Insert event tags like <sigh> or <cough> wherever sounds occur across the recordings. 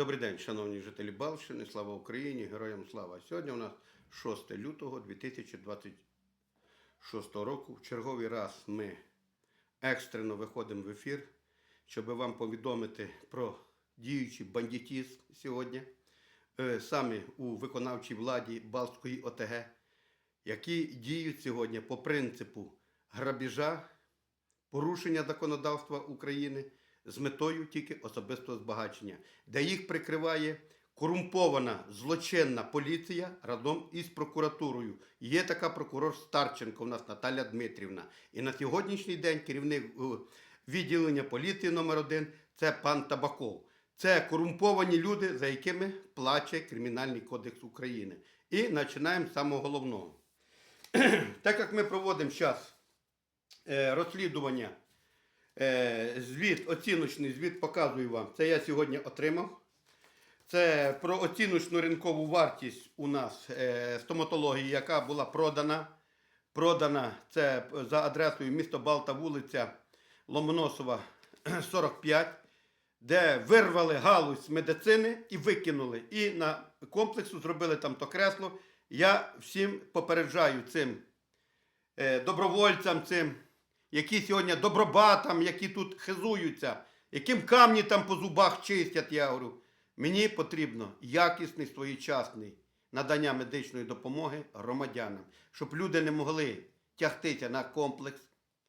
Добрий день, шановні жителі Балщини, слава Україні, героям слава. Сьогодні у нас 6 лютого 2026 року. В черговий раз ми екстрено виходимо в ефір, щоб вам повідомити про діючий бандитізм сьогодні, е, саме у виконавчій владі Балтської ОТГ, які діють сьогодні по принципу грабіжа, порушення законодавства України з метою тільки особистого збагачення, де їх прикриває корумпована злочинна поліція разом із прокуратурою. Є така прокурор Старченко, у нас Наталя Дмитрівна. І на сьогоднішній день керівник е, відділення поліції номер 1 це пан Табаков. Це корумповані люди, за якими плаче Кримінальний кодекс України. І починаємо з самого головного. <clears throat> так як ми проводимо зараз розслідування Е, звіт, оціночний звіт показую вам. Це я сьогодні отримав. Це про оціночну ринкову вартість у нас е, стоматології, яка була продана. Продана це за адресою місто Балта, вулиця Ломоносова, <clears throat> 45, де вирвали галузь медицини і викинули. І на комплексу зробили там то кресло. Я всім попереджаю цим е, добровольцям, цим які сьогодні добробатам, які тут хизуються, яким камні там по зубах чистять, я говорю. Мені потрібно якісний своєчасний надання медичної допомоги громадянам, щоб люди не могли тягтися на комплекс,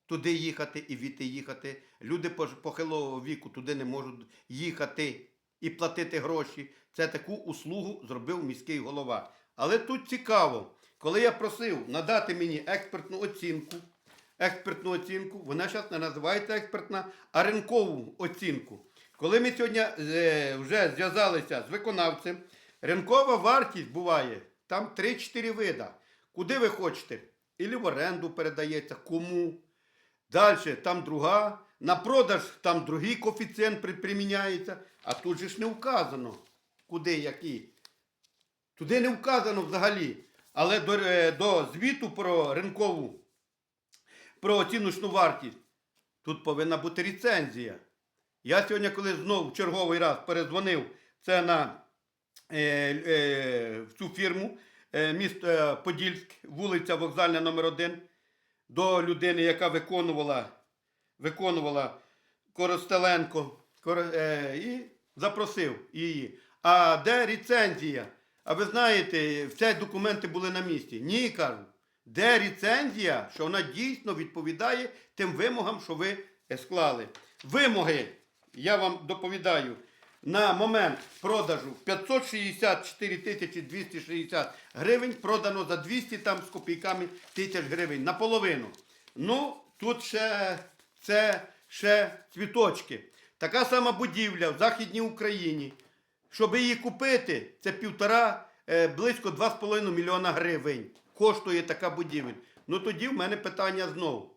туди їхати і віти їхати. Люди похилого віку туди не можуть їхати і платити гроші. Це таку услугу зробив міський голова. Але тут цікаво, коли я просив надати мені експертну оцінку, експертну оцінку. Вона зараз не називається експертна, а ринкову оцінку. Коли ми сьогодні е, вже зв'язалися з виконавцем, ринкова вартість буває там 3-4 вида. Куди ви хочете? Ілі в оренду передається, кому. Далі там друга. На продаж там другий коефіцієнт приміняється, а тут же ж не вказано, куди який. Туди не вказано взагалі. Але до, е, до звіту про ринкову про оціночну вартість. Тут повинна бути ліцензія. Я сьогодні, коли знову в черговий раз перезвонив це на е, е, в цю фірму е, місто е, Подільськ, вулиця Вокзальна номер 1 до людини, яка виконувала, виконувала Коростеленко, Кор- е, і запросив її. А де ліцензія? А ви знаєте, всі документи були на місці. Ні, кажу. Де ліцензія, що вона дійсно відповідає тим вимогам, що ви е, склали. Вимоги, я вам доповідаю, на момент продажу 564 тисячі 260 гривень, продано за 200 там з копійками тисяч гривень наполовину. Ну, тут ще це ще цвіточки. Така сама будівля в Західній Україні. Щоб її купити, це півтора, е, близько 2,5 мільйона гривень коштує така будівель. Ну тоді в мене питання знову.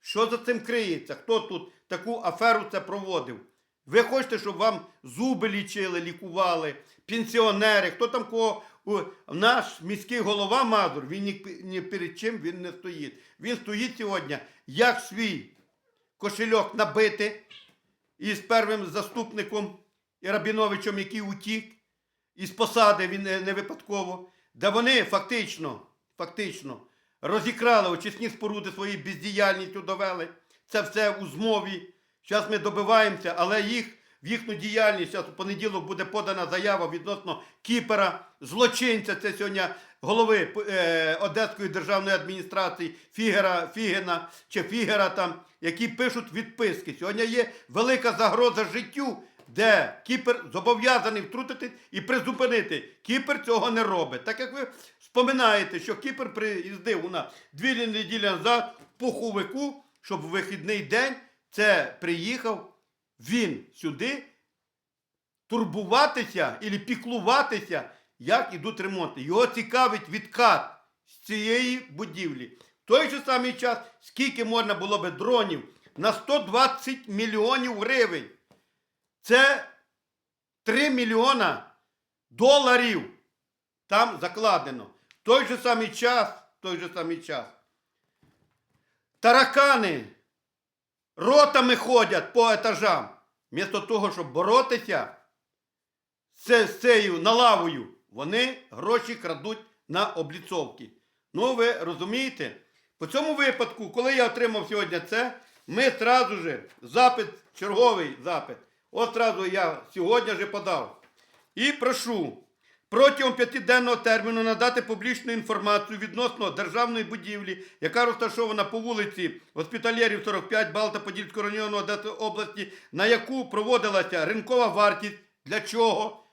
Що за цим криється? Хто тут таку аферу це проводив? Ви хочете, щоб вам зуби лічили, лікували, пенсіонери, хто там кого. Наш міський голова Мазур, він ні, ні перед чим він не стоїть. Він стоїть сьогодні, як свій кошельок набити із первим заступником Рабіновичем, який утік, із посади він не, не випадково, де вони фактично, фактично розікрали очисні споруди своєю бездіяльністю довели. Це все у змові. Зараз ми добиваємося, але їх в їхню діяльність зараз у понеділок буде подана заява відносно Кіпера, злочинця. Це сьогодні голови е, Одеської державної адміністрації Фігера, Фігена чи Фігера там, які пишуть відписки. Сьогодні є велика загроза життю, де Кіпер зобов'язаний втрутити і призупинити. Кіпер цього не робить. Так як ви споминаєте, що Кіпер приїздив у нас дві неділі назад в пуховику, щоб в вихідний день це приїхав він сюди турбуватися і піклуватися, як ідуть ремонти. Його цікавить відкат з цієї будівлі. В той же самий час, скільки можна було би дронів на 120 мільйонів гривень. Це 3 мільйона доларів там закладено. В той же самий час, в той же самий час. Таракани ротами ходять по етажам. Вмісто того, щоб боротися з цією налавою, вони гроші крадуть на обліцовки. Ну, ви розумієте? По цьому випадку, коли я отримав сьогодні це, ми одразу же запит, черговий запит, одразу я сьогодні же подав. І прошу протягом п'ятиденного терміну надати публічну інформацію відносно державної будівлі, яка розташована по вулиці Госпіталєрів 45 Балта-Подільського району Одеської області, на яку проводилася ринкова вартість. Для чого?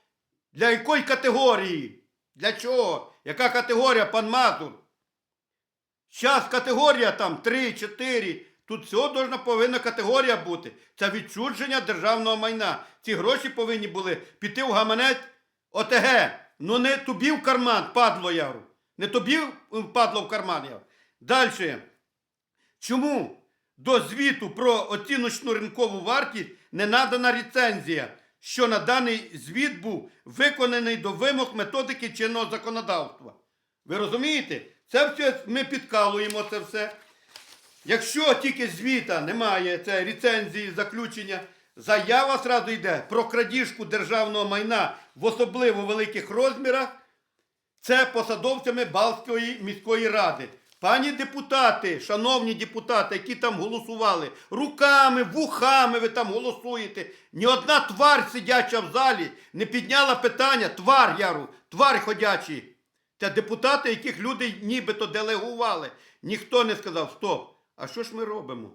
Для якої категорії? Для чого? Яка категорія, пан Мазур? Зараз категорія там 3, 4. Тут всього должна повинна категорія бути. Це відчудження державного майна. Ці гроші повинні були піти в гаманець ОТГ. Ну не тобі в карман, падло яру. Не тобі падло в карман яру. Далі. Чому до звіту про оціночну ринкову вартість не надана рецензія, що на даний звіт був виконаний до вимог методики чинного законодавства? Ви розумієте? Це все ми підкалуємо це все. Якщо тільки звіта немає, це рецензії, заключення, заява сразу йде про крадіжку державного майна в особливо великих розмірах, це посадовцями Балтської міської ради. Пані депутати, шановні депутати, які там голосували, руками, вухами ви там голосуєте. Ні одна тварь, сидяча в залі, не підняла питання, твар яру, тварь ходячий. Це депутати, яких люди нібито делегували. Ніхто не сказав, стоп, а що ж ми робимо?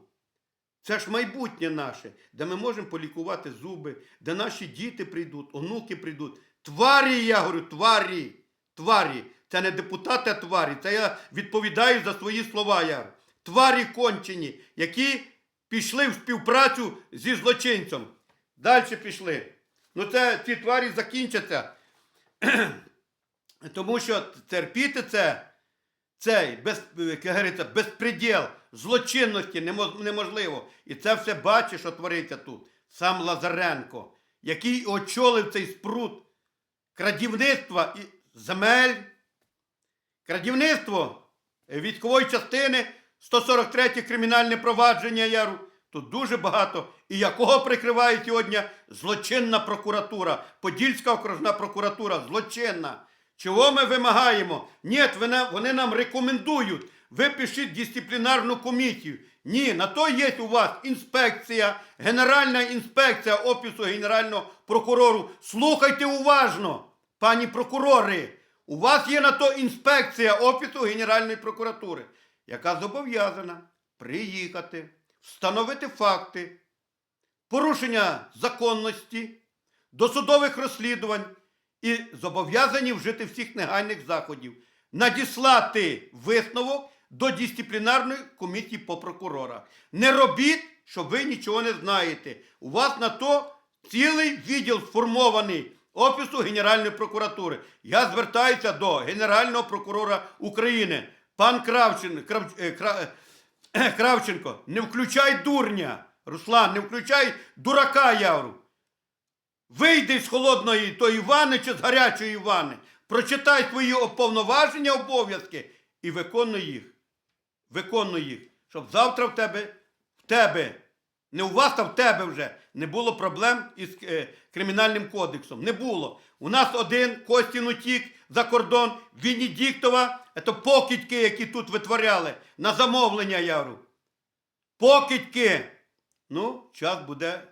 Це ж майбутнє наше, де ми можемо полікувати зуби, де наші діти прийдуть, онуки прийдуть. Тварі, я говорю, тварі, тварі. Це не депутати, а тварі. Це я відповідаю за свої слова. Я. Тварі кончені, які пішли в співпрацю зі злочинцем. Далі пішли. Ну це ці тварі закінчаться. <clears throat> Тому що терпіти це, цей без, як говориться, безпреділ, злочинності неможливо. І це все бачить, що твориться тут. Сам Лазаренко, який очолив цей спрут крадівництва і земель, крадівництво військової частини, 143 кримінальне провадження яру. Тут дуже багато. І якого прикриває сьогодні злочинна прокуратура, Подільська окружна прокуратура, злочинна. Чого ми вимагаємо? Ні, вони, нам рекомендують. Ви пишіть дисциплінарну комісію. Ні, на то є у вас інспекція, Генеральна інспекція Офісу Генерального прокурору. Слухайте уважно, пані прокурори. У вас є на то інспекція Офісу Генеральної прокуратури, яка зобов'язана приїхати, встановити факти порушення законності, досудових розслідувань і зобов'язані вжити всіх негайних заходів, надіслати висновок до дисциплінарної комісії по прокурорах. Не робіть, що ви нічого не знаєте. У вас на то цілий відділ сформований Офісу Генеральної прокуратури. Я звертаюся до Генерального прокурора України. Пан Кравчин, Крав, е, Кра- е, Кравченко, не включай дурня. Руслан, не включай дурака явру. Вийди з холодної тої ванни чи з гарячої ванни, прочитай свої повноваження, обов'язки і виконуй їх. Виконуй їх, щоб завтра в тебе, в тебе, не у вас, а в тебе вже не було проблем із е, кримінальним кодексом. Не було. У нас один Костін утік за кордон, Венедіктова, це покидьки, які тут витворяли на замовлення яру. Покидьки. Ну, час буде,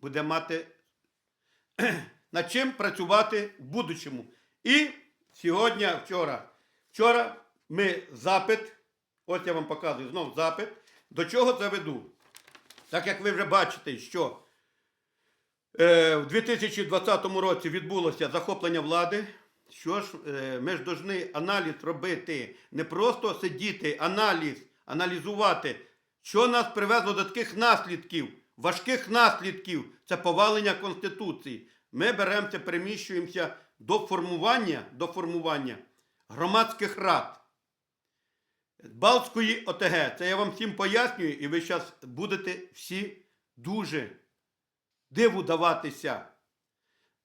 буде мати <clears throat> над чим працювати в будучому. І сьогодні, вчора, вчора ми запит, ось я вам показую знов запит, до чого це веду. Так як ви вже бачите, що е, в 2020 році відбулося захоплення влади. Що ж, е, ми ж повинні аналіз робити, не просто сидіти, аналіз, аналізувати, що нас привезло до таких наслідків, важких наслідків, це повалення Конституції. Ми беремося, переміщуємося до формування, до формування громадських рад. Балтської ОТГ. Це я вам всім пояснюю, і ви зараз будете всі дуже диву даватися.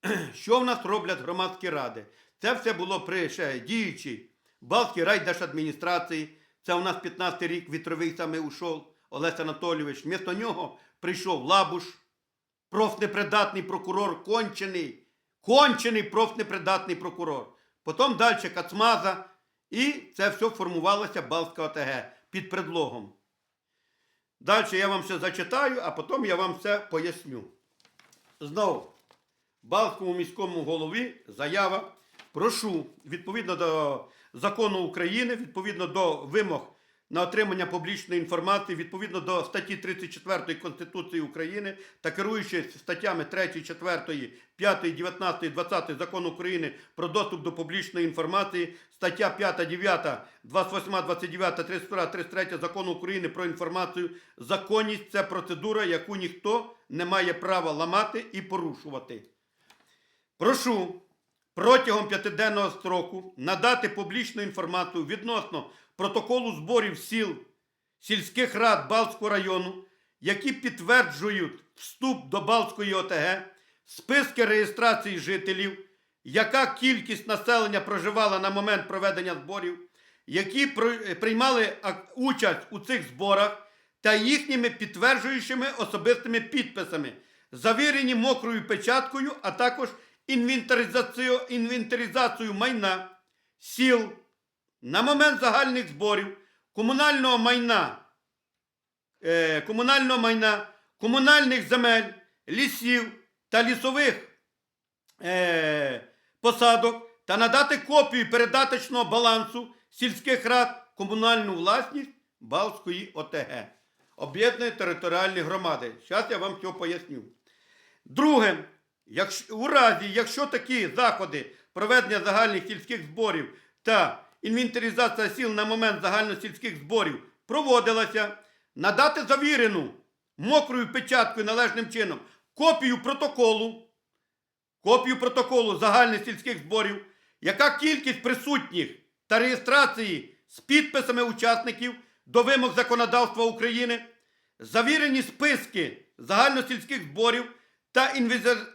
<clears throat> Що в нас роблять громадські ради? Це все було при ще діючій Балтській райдержадміністрації. Це у нас 15 рік вітровий саме ушов Олег Анатолійович. Вмісто нього прийшов Лабуш, профнепридатний прокурор, кончений, кончений профнепридатний прокурор. Потім далі Кацмаза, і це все формувалося Балтська ОТГ під предлогом. Далі я вам все зачитаю, а потім я вам все поясню. Знову, Балтському міському голові заява. Прошу, відповідно до закону України, відповідно до вимог на отримання публічної інформації, відповідно до статті 34 Конституції України та керуючись статтями 3, 4, 5, 19, 20 Закону України про доступ до публічної інформації, стаття 5, 9, 28, 29, 32, 33 Закону України про інформацію. Законність це процедура, яку ніхто не має права ламати і порушувати. Прошу протягом п'ятиденного строку надати публічну інформацію відносно протоколу зборів сіл сільських рад Балтського району, які підтверджують вступ до Балтської ОТГ, списки реєстрації жителів, яка кількість населення проживала на момент проведення зборів, які приймали участь у цих зборах та їхніми підтверджуючими особистими підписами, завірені мокрою печаткою, а також інвентаризацію, інвентаризацію майна, сіл на момент загальних зборів, комунального майна, е, комунального майна, комунальних земель, лісів та лісових е, посадок та надати копію передаточного балансу сільських рад комунальну власність Балтської ОТГ, об'єднаної територіальної громади. Зараз я вам все поясню. Друге, якщо, у разі, якщо такі заходи проведення загальних сільських зборів та інвентаризація сіл на момент загальносільських зборів проводилася, надати завірену мокрою печаткою належним чином копію протоколу, копію протоколу загальних сільських зборів, яка кількість присутніх та реєстрації з підписами учасників до вимог законодавства України, завірені списки загальносільських зборів та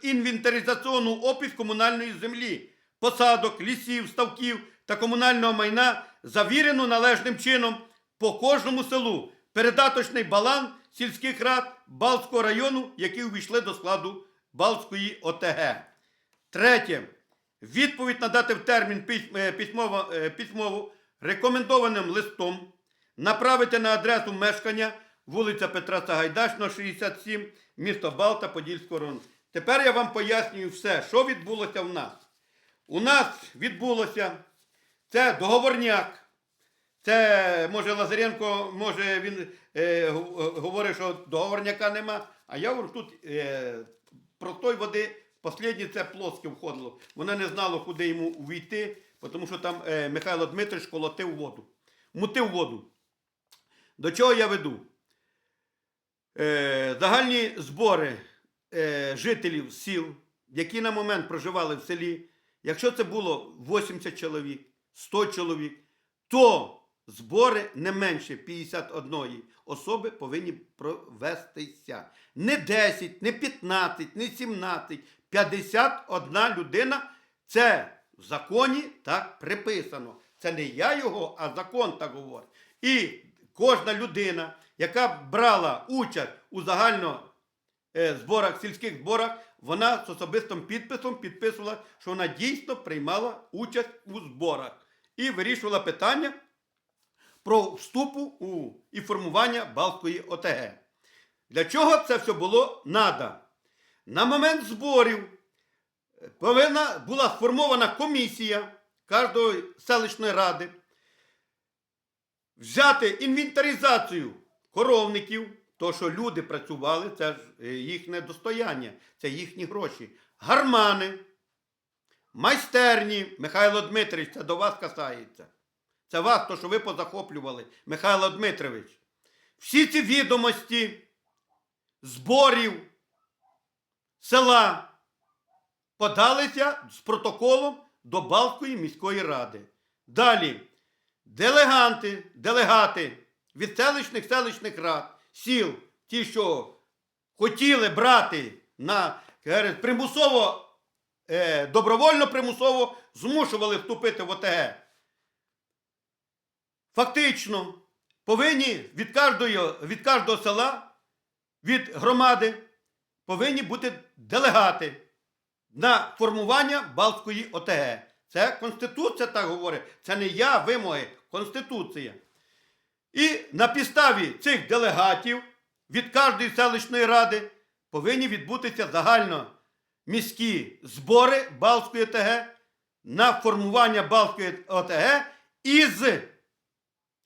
інвентаризаційну опис комунальної землі, посадок, лісів, ставків та комунального майна завірено належним чином по кожному селу. Передаточний баланс сільських рад Балтського району, які увійшли до складу Балтської ОТГ. Третє. Відповідь надати в термін е, письмово, е, письмову рекомендованим листом направити на адресу мешкання вулиця Петра Сагайдачного, 67, місто Балта, Подільського району. Тепер я вам пояснюю все, що відбулося в нас. У нас відбулося це договорняк. Це може Лазаренко, може він е, говорить, що договорняка нема. А я говорю, тут е, простої води, останнє це плоске входило. Вона не знала, куди йому увійти, тому що там е, Михайло Дмитрович колотив воду. Мутив воду. До чого я веду? Е, загальні збори е, жителів сіл, які на момент проживали в селі, якщо це було 80 чоловік, 100 чоловік, то збори не менше 51 особи повинні провестися. Не 10, не 15, не 17, 51 людина. Це в законі так приписано. Це не я його, а закон так говорить. І кожна людина, яка брала участь у загально зборах, сільських зборах, вона з особистим підписом підписувала, що вона дійсно приймала участь у зборах і вирішувала питання про вступу у і формування Балтської ОТГ. Для чого це все було надо? На момент зборів е, повинна була сформована комісія кожної селищної ради взяти інвентаризацію коровників, то, що люди працювали, це ж е, їхнє достояння, це їхні гроші. Гармани, майстерні, Михайло Дмитрович, це до вас касається. Це вас, то, що ви позахоплювали, Михайло Дмитрович. Всі ці відомості зборів села подалися з протоколом до Балтської міської ради. Далі делеганти, делегати від селищних селищних рад, сіл, ті, що хотіли брати на примусово, е, добровольно примусово змушували вступити в ОТГ. Фактично, повинні від кожного, від кожного села, від громади, повинні бути делегати на формування Балтської ОТГ. Це Конституція так говорить. Це не я вимоги, Конституція. І на підставі цих делегатів від кожної селищної ради повинні відбутися загально міські збори Балтської ОТГ на формування Балтської ОТГ із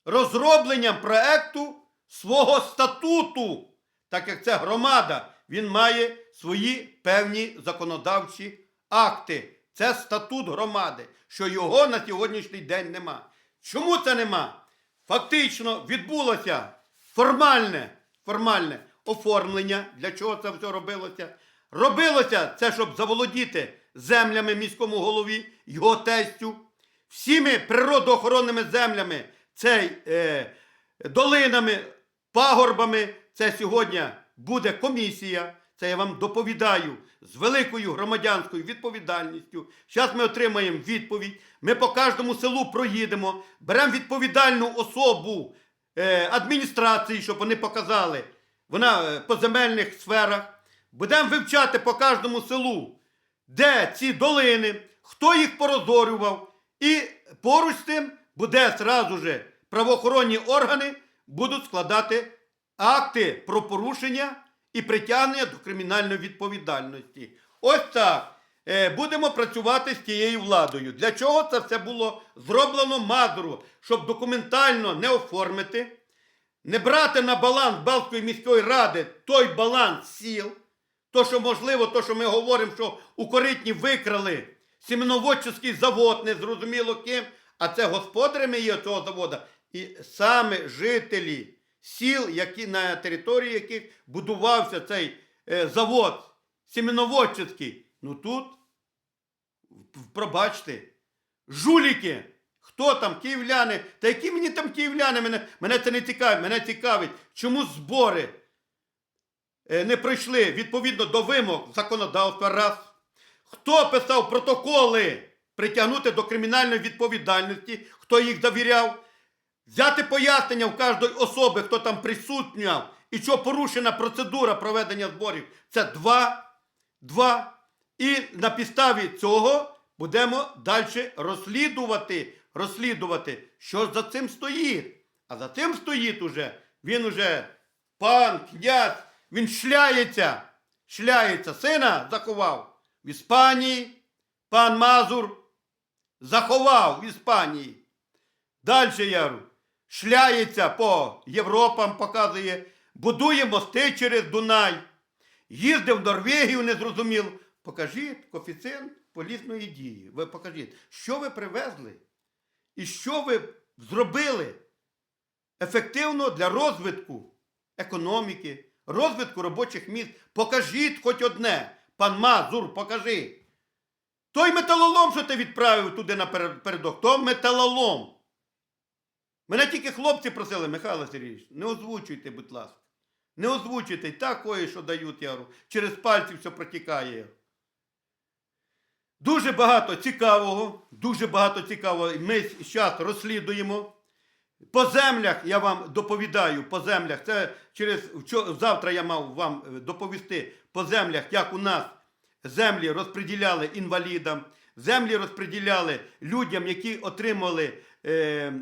розробленням проекту свого статуту, так як це громада, він має свої певні законодавчі акти. Це статут громади, що його на сьогоднішній день нема. Чому це нема? Фактично відбулося формальне, формальне оформлення. Для чого це все робилося? Робилося це, щоб заволодіти землями міському голові, його тестю, всіми природоохоронними землями, цей, е, долинами, пагорбами. Це сьогодні буде комісія. Це я вам доповідаю з великою громадянською відповідальністю. Зараз ми отримаємо відповідь. Ми по кожному селу проїдемо, беремо відповідальну особу е, адміністрації, щоб вони показали. Вона е, по земельних сферах. Будемо вивчати по кожному селу, де ці долини, хто їх порозорював. І поруч з тим буде зразу же правоохоронні органи будуть складати акти про порушення і притягнення до кримінальної відповідальності. Ось так. Е, Будемо працювати з тією владою. Для чого це все було зроблено Мазуру? Щоб документально не оформити, не брати на баланс Балтської міської ради той баланс сіл, то, що можливо, то, що ми говоримо, що у Коритні викрали семеноводчий завод, незрозуміло ким, а це господарями є цього заводу. І саме жителі сіл, які, на території яких будувався цей е, завод семеноводчий. Ну тут, пробачте, жуліки. Хто там, київляни? Та які мені там київляни? Мене, мене це не цікавить. Мене цікавить, чому збори е, не пройшли відповідно до вимог законодавства. Раз. Хто писав протоколи притягнути до кримінальної відповідальності, хто їх завіряв? Взяти пояснення в кожної особи, хто там присутняв, і що порушена процедура проведення зборів. Це два. Два. І на підставі цього будемо далі розслідувати, розслідувати, що за цим стоїть. А за цим стоїть уже, він уже пан, князь, він шляється, шляється. Сина заховав в Іспанії, пан Мазур заховав в Іспанії. Далі яру. Шляється по Європам, показує, будує мости через Дунай. Їздив в Норвегію, не зрозумів. Покажіть коефіцієнт полісної дії. Ви покажіть, що ви привезли і що ви зробили ефективно для розвитку економіки, розвитку робочих місць. Покажіть хоч одне. Пан Мазур, покажи. Той металолом, що ти відправив туди напередок, то металолом. Мене тільки хлопці просили, Михайло Сергійович, не озвучуйте, будь ласка. Не озвучуйте, і так кое, що дають, я говорю. Через пальці все протікає. Дуже багато цікавого, дуже багато цікавого. Ми зараз розслідуємо. По землях я вам доповідаю, по землях. Це через завтра я мав вам е, доповісти по землях, як у нас землі розподіляли інвалідам, землі розподіляли людям, які отримали е,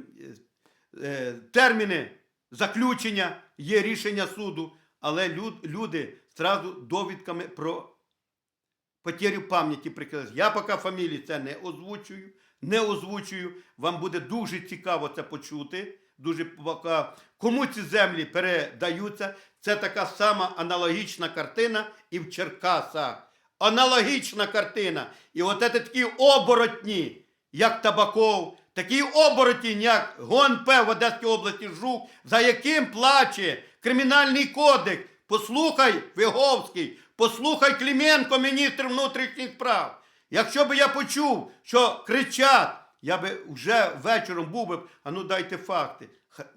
терміни заключення, є рішення суду, але люд, люди зразу довідками про потерю пам'яті прикрили. Я поки фамілії це не озвучую, не озвучую. Вам буде дуже цікаво це почути. Дуже поки кому ці землі передаються. Це така сама аналогічна картина і в Черкасах. Аналогічна картина. І от це такі оборотні, як Табаков, такий оборотінь, як ГОНП в Одеській області Жук, за яким плаче Кримінальний кодекс. Послухай, Виговський, послухай Клименко, міністр внутрішніх справ. Якщо б я почув, що кричать, я би вже вечором був би, а ну дайте факти.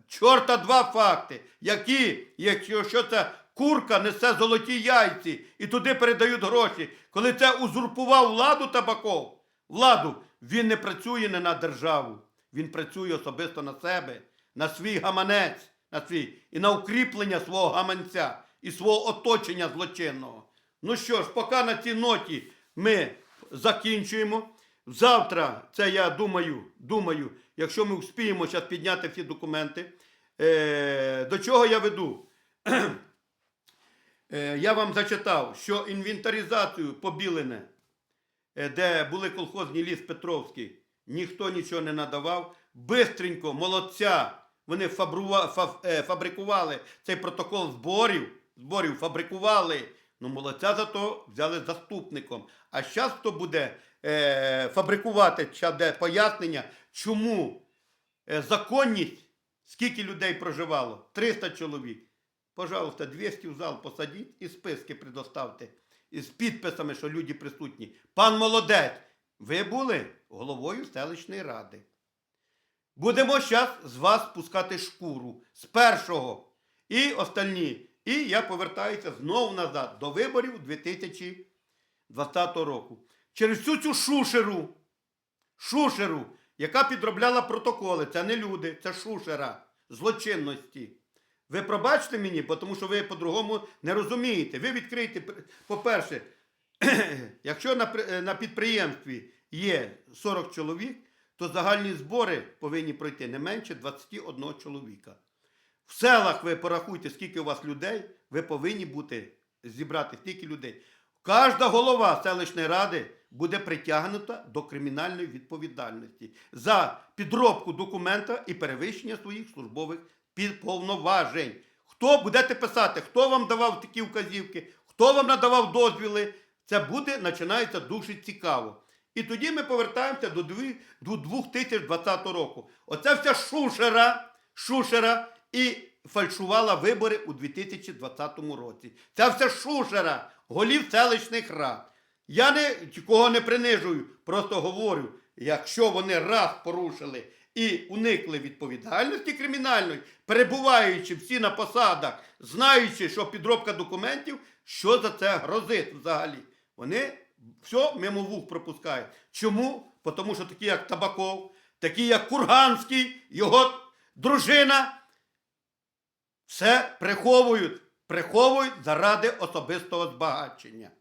Чорта два факти, які, якщо що це курка несе золоті яйці і туди передають гроші. Коли це узурпував владу Табаков, владу, він не працює не на державу, він працює особисто на себе, на свій гаманець, на свій, і на укріплення свого гаманця і свого оточення злочинного. Ну що ж, поки на цій ноті ми закінчуємо. Завтра, це я думаю, думаю, якщо ми вспіємо зараз підняти всі документи. Е, до чого я веду? <clears throat> Е, я вам зачитав, що інвентаризацію побілене, де були колхозні ліс Петровський, ніхто нічого не надавав. Бистренько, молодця, вони е, фабрикували цей протокол зборів, зборів фабрикували. Ну, молодця зато взяли заступником. А зараз хто буде е, фабрикувати, де пояснення, чому е, законність, скільки людей проживало? 300 чоловік. Пожалуйста, 200 в зал посадіть і списки предоставте. Із підписами, що люди присутні. Пан молодець, ви були головою селищної ради. Будемо зараз з вас спускати шкуру з першого і остальні. І я повертаюся знову назад до виборів 2020 року. Через всю цю шушеру, шушеру, яка підробляла протоколи, це не люди, це шушера злочинності. Ви пробачте мені, тому що ви по-другому не розумієте. Ви відкрийте, по-перше, <clears throat> якщо на, е, на підприємстві є 40 чоловік, то загальні збори повинні пройти не менше 21 чоловіка. В селах ви порахуйте, скільки у вас людей, ви повинні бути зібрати стільки людей. Кожна голова селищної ради буде притягнута до кримінальної відповідальності за підробку документа і перевищення своїх службових під- повноважень. Хто будете писати, хто вам давав такі вказівки, хто вам надавав дозвіли, це буде починається дуже цікаво. І тоді ми повертаємося до 2020 року. Оце вся шушера, шушера і фальшувала вибори у 2020 році. Це все шушера голів селищних рад. Я не кого не принижую, просто говорю, якщо вони раз порушили і уникли відповідальності кримінальної, перебуваючи всі на посадах, знаючи, що підробка документів, що за це грозить взагалі. Вони все мимо вух пропускають. Чому? Тому що такі, як Табаков, такі, як Курганський, його дружина, все приховують, приховують заради особистого збагачення.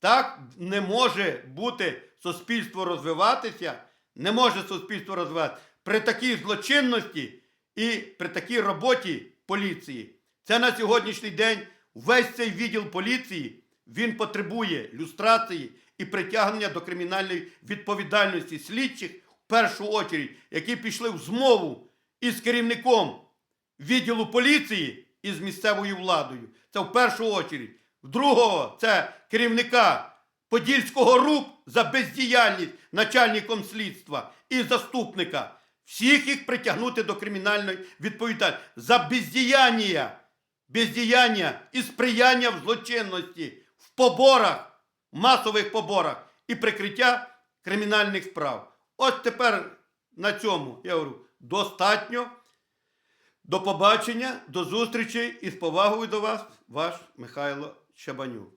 Так не може бути суспільство розвиватися, не може суспільство розвиватися при такій злочинності і при такій роботі поліції. Це на сьогоднішній день весь цей відділ поліції він потребує люстрації і притягнення до кримінальної відповідальності слідчих в першу очередь, які пішли в змову із керівником відділу поліції і з місцевою владою. Це в першу очередь. В другого це керівника Подільського РУП за бездіяльність начальником слідства і заступника. Всіх їх притягнути до кримінальної відповідальності за бездіяння, бездіяння і сприяння в злочинності, в поборах, масових поборах і прикриття кримінальних справ. От тепер на цьому я говорю достатньо. До побачення, до зустрічі і з повагою до вас, ваш Михайло Чабанюк.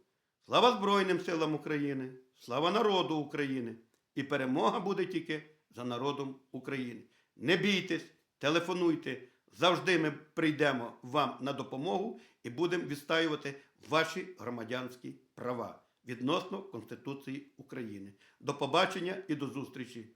Слава Збройним силам України, слава народу України! І перемога буде тільки за народом України. Не бійтесь, телефонуйте. Завжди ми прийдемо вам на допомогу і будемо відстаювати ваші громадянські права відносно Конституції України. До побачення і до зустрічі!